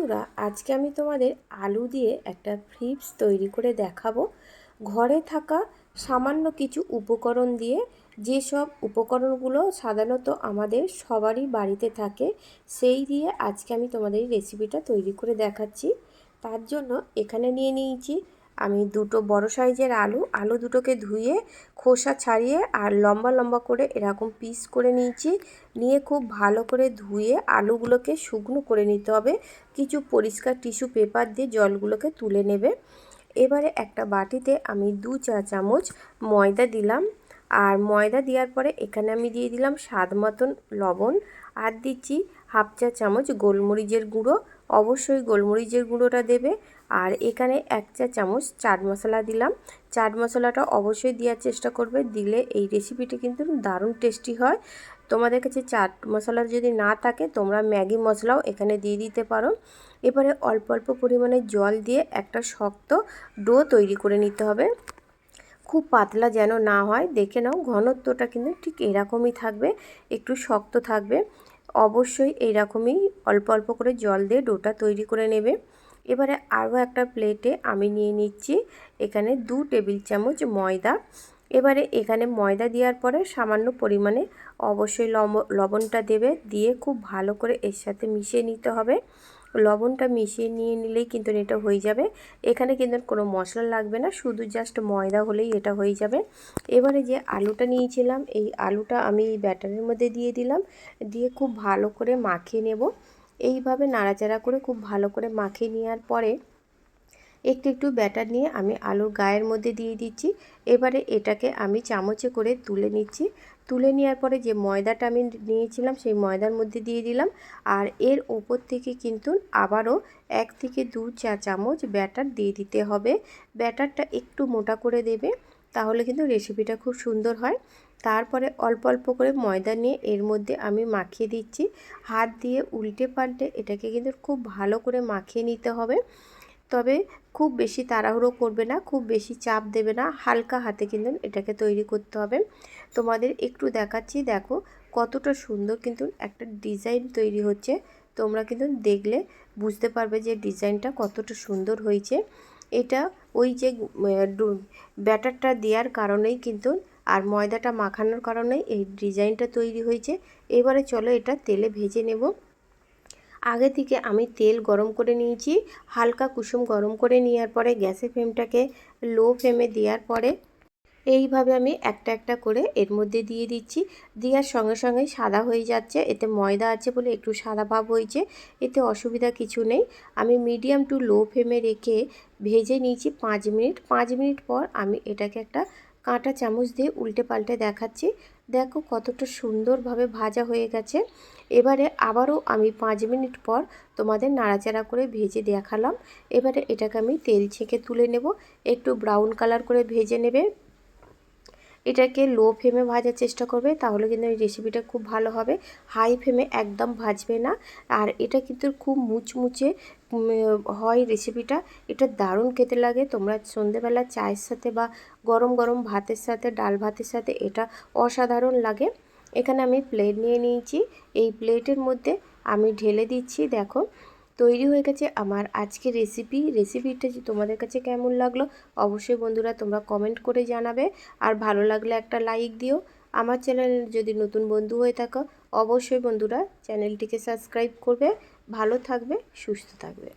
বন্ধুরা, আজকে আমি তোমাদের আলু দিয়ে একটা ফ্রিপস তৈরি করে দেখাবো। ঘরে থাকা সামান্য কিছু উপকরণ দিয়ে, যেসব উপকরণগুলো সাধারণত আমাদের সবারই বাড়িতে থাকে, সেই দিয়ে আজকে আমি তোমাদের রেসিপিটা তৈরি করে দেখাচ্ছি। তার জন্য এখানে নিয়ে নিয়েছি আমি দুটো বড় সাইজের আলু আলু দুটোকে ধুয়ে, খোসা ছাড়িয়ে আর লম্বা লম্বা করে এরকম পিস করে নিয়েছি। নিয়ে খুব ভালো করে ধুয়ে আলুগুলোকে শুকনো করে নিতে হবে। কিছু পরিষ্কার টিস্যু পেপার দিয়ে জলগুলোকে তুলে নেবে। এবারে একটা বাটিতে আমি দু চা চামচ ময়দা দিলাম। আর ময়দা দেওয়ার পরে এখানে আমি দিয়ে দিলাম স্বাদ মতন লবণ। আর দিচ্ছি হাফ চা চামচ গোলমরিচের গুঁড়ো। অবশ্যই গোলমরিচের গুঁড়োটা দেবে। আর এখানে এক চা চামচ চাট মশলা দিলাম। চাট মশলাটা অবশ্যই দেওয়ার চেষ্টা করবে। দিলে এই রেসিপিটি কিন্তু দারুণ টেস্টি হয়। তোমাদের কাছে চাট মশলা যদি না থাকে, তোমরা ম্যাগি মশলাও এখানে দিয়ে দিতে পারো। এবারে অল্প অল্প পরিমাণে জল দিয়ে একটা শক্ত ডো তৈরি করে নিতে হবে। খুব পাতলা যেন না হয়, দেখে নাও ঘনত্বটা কিন্তু ঠিক এরকমই থাকবে, একটু শক্ত থাকবে। অবশ্যই এইরকমই অল্প অল্প করে জল দিয়ে ডোটা তৈরি করে নেবে। এবারে আরও একটা প্লেটে আমি নিয়ে নিচ্ছি এখানে দু টেবিল চামচ ময়দা। এবারে এখানে ময়দা দেওয়ার পরে সামান্য পরিমাণে অবশ্যই লবণটা দেবে, দিয়ে খুব ভালো করে এর সাথে মিশিয়ে নিতে হবে। লবণটা মিশিয়ে নিয়ে নিলেই কিন্তু এটা হয়ে যাবে। এখানে কিন্তু কোনো মশলা লাগবে না, শুধু জাস্ট ময়দা হলেই এটা হয়ে যাবে। এবারে যে আলুটা নিয়েছিলাম, এই আলুটা আমি ব্যাটারের মধ্যে দিয়ে দিলাম, দিয়ে খুব ভালো করে মাখিয়ে নেব। এইভাবে নাড়াচাড়া করে খুব ভালো করে মাখিয়ে নেওয়ার পরে একটু একটু ব্যাটার নিয়ে আমি আলুর গায়ের মধ্যে দিয়ে দিচ্ছি। এবারে এটাকে আমি চামচে করে তুলে নিচ্ছি। তুলে নেওয়ার পরে যে ময়দাটা আমি নিয়েছিলাম, সেই ময়দার মধ্যে দিয়ে দিলাম। আর এর ওপর থেকে কিন্তু আবারও এক থেকে দু চা চামচ ব্যাটার দিয়ে দিতে হবে। ব্যাটারটা একটু মোটা করে দেবে, তাহলে কিন্তু রেসিপিটা খুব সুন্দর হয়। তারপরে অল্প অল্প করে ময়দা নিয়ে এর মধ্যে আমি মাখিয়ে দিচ্ছি। হাত দিয়ে উল্টে পাল্টে এটাকে কিন্তু খুব ভালো করে মাখিয়ে নিতে হবে। তবে খুব বেশি তাড়াহুড়ো করবে না, খুব বেশি চাপ দেবে না, হালকা হাতে কিন্তু এটাকে তৈরি করতে হবে। তোমাদের একটু দেখাচ্ছি, দেখো কতটা সুন্দর কিন্তু একটা ডিজাইন তৈরি হচ্ছে। তোমরা কিন্তু দেখলে বুঝতে পারবে যে ডিজাইনটা কতটা সুন্দর হয়েছে। এটা ওই যে ব্যাটারটা দেওয়ার কারণেই কিন্তু আর ময়দাটা মাখানোর কারণেই এই ডিজাইনটা তৈরি হয়েছে। এবারে চলো এটা তেলে ভেজে নেব। আগে থেকে আমি তেল গরম করে নিয়েছি, হালকা কুসুম গরম করে নেওয়ার পরে গ্যাসের ফ্লেমটাকে লো ফ্লেমে দেওয়ার পরে এইভাবে আমি একটা একটা করে এর মধ্যে দিয়ে দিচ্ছি। দেওয়ার সঙ্গে সঙ্গে সাদা হয়ে যাচ্ছে, এতে ময়দা আছে বলে একটু সাদা ভাব হয়েছে, এতে অসুবিধা কিছু নেই। আমি মিডিয়াম টু লো ফ্লেমে রেখে ভেজে নিয়েছি পাঁচ মিনিট। পাঁচ মিনিট পর আমি এটাকে একটা কাঁটা চামচ দিয়ে উল্টে পাল্টে দেখাচ্ছি। দেখো কতটা সুন্দরভাবে ভাজা হয়ে গেছে। এবারে আবারও আমি পাঁচ মিনিট পর তোমাদের নাড়াচাড়া করে ভেজে দেখালাম। এবারে এটাকে আমি তেল ছেঁকে তুলে নেব। একটু ব্রাউন কালার করে ভেজে নেবে। এটাকে লো ফ্লেমে ভাজার চেষ্টা করবে, তাহলে কিন্তু এই রেসিপিটা খুব ভালো হবে। হাই ফ্লেমে একদম ভাজবে না। আর এটা কিন্তু খুব মুচমুচে হয় রেসিপিটা এটা দারুণ খেতে লাগে। তোমরা সন্ধেবেলা চায়ের সাথে বা গরম গরম ভাতের সাথে, ডাল ভাতের সাথে এটা অসাধারণ লাগে। এখানে আমি প্লেট নিয়ে নিয়েছি। এই প্লেটের মধ্যে আমি ঢেলে দিচ্ছি, দেখো। তৈরি হয়ে গেছে আমার আজকের রেসিপি রেসিপিটা যে তোমাদের কাছে কেমন লাগল, অবশ্যই বন্ধুরা তোমরা কমেন্ট করে জানাবে। আর ভালো লাগলে একটা লাইক দিও। আমার চ্যানেল যদি নতুন বন্ধু হয়ে থাকো, অবশ্যই বন্ধুরা চ্যানেলটিকে সাবস্ক্রাইব করবে। ভালো থাকবে, সুস্থ থাকবে।